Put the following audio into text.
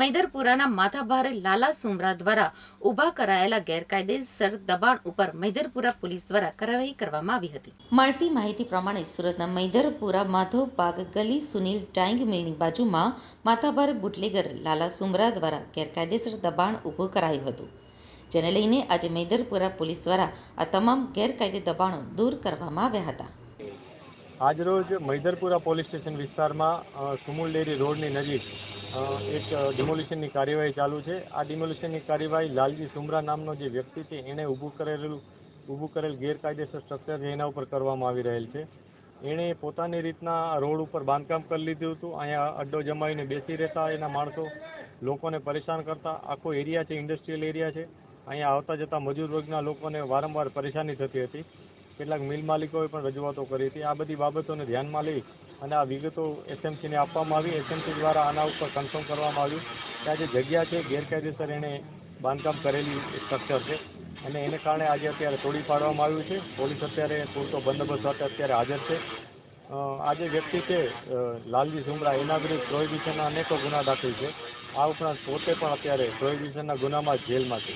મૈદરપુરાના માથાભારે લાલા સુમરા દ્વારા ઊભા કરાયેલા ગેરકાયદેસર દબાણ ઉપર મૈદરપુરા પોલીસ દ્વારા કાર્યવાહી કરવામાં આવી હતી. મળતી માહિતી પ્રમાણે સુરતના મૈદરપુરા માધવબાગ ગલી સુનિલ ટાઈંગ મિલની બાજુમાં માથાભારે બુટલેગર લાલા સુમરા દ્વારા ગેરકાયદેસર દબાણ ઊભું કરાયું હતું. જેને લઈને આજે મૈદરપુરા પોલીસ દ્વારા આ તમામ ગેરકાયદે દબાણો દૂર કરવામાં આવ્યા હતા. આજરોજ મૈદરપુરા પોલીસ સ્ટેશન વિસ્તારમાં સુમુલ ડેરી રોડની નજીક એક ડિમોલિશનની કાર્યવાહી ચાલુ છે. આ ડિમોલિશનની કાર્યવાહી લાલજી સુમરા નામનો જે વ્યક્તિ છે, એણે ઊભું કરેલું, ઊભું કરેલ ગેરકાયદેસર સ્ટ્રક્ચર એના ઉપર કરવામાં આવી રહેલ છે. એણે પોતાની રીતના રોડ ઉપર બાંધકામ કરી લીધું હતું. અહીંયા અડ્ડો જમાવીને બેસી રહેતા એના માણસો લોકોને પરેશાન કરતા. આખો એરિયા છે ઇન્ડસ્ટ્રીયલ એરિયા છે. અહીંયા આવતા જતા મજૂર વર્ગના લોકોને વારંવાર પરેશાની થતી હતી. કેટલાક મિલ માલિકોએ પણ રજૂઆતો કરી હતી. આ બધી બાબતોને ધ્યાનમાં લઈ અને આ વિગતો એસએમસીને આપવામાં આવી. એસએમસી દ્વારા આના ઉપર કન્ફર્મ કરવામાં આવ્યું કે આ જે જગ્યા છે, ગેરકાયદેસર એણે બાંધકામ કરેલી સ્ટ્રક્ચર છે અને એને કારણે આજે અત્યારે તોડી પાડવામાં આવ્યું છે. પોલીસ અત્યારે પૂરતો બંદોબસ્ત સાથે અત્યારે હાજર છે. આજે વ્યક્તિ છે લાલજી સુમરા એના વિરુદ્ધ પ્રોહિબિશનના અનેકો ગુના દાખલ છે. આ ઉપરાંત પોતે પણ અત્યારે પ્રોહિબિશનના ગુનામાં જેલમાં છે.